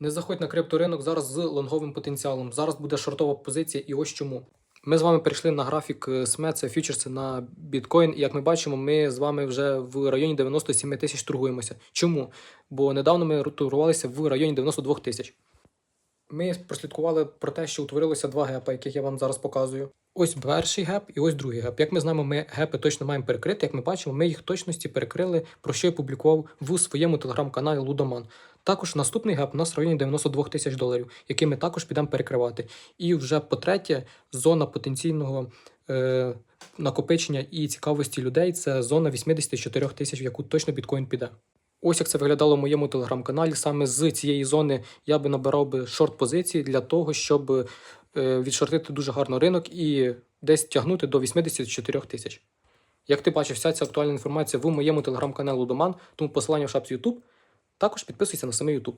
Не заходь на крипторинок зараз з лонговим потенціалом. Зараз буде шортова позиція, і ось чому. Ми з вами перейшли на графік е, СМЕ, це фьючерси на біткоін. І як ми бачимо, ми з вами вже в районі 97 тисяч торгуємося. Чому? Бо недавно ми торгувалися в районі 92 тисяч. Ми прослідкували про те, що утворилося два гепа, яких я вам зараз показую. Ось перший геп і ось другий геп. Як ми знаємо, ми гепи точно маємо перекрити. Як ми бачимо, ми їх точності перекрили, про що я публікував в своєму телеграм-каналі Лудоман. Також наступний геп у нас в районі 92 тисяч доларів, який ми також підемо перекривати. І вже по-третє, зона потенційного е, накопичення і цікавості людей це зона 84 тисяч, в яку точно біткоін піде. Ось як це виглядало в моєму телеграм-каналі. Саме з цієї зони я би набирав би шорт-позиції для того, щоб відшортити дуже гарно ринок і десь тягнути до 84 тисяч. Як ти бачиш, вся ця актуальна інформація в моєму телеграм-каналу Доман, тому посилання в шапці YouTube. Також підписуйся на самий YouTube.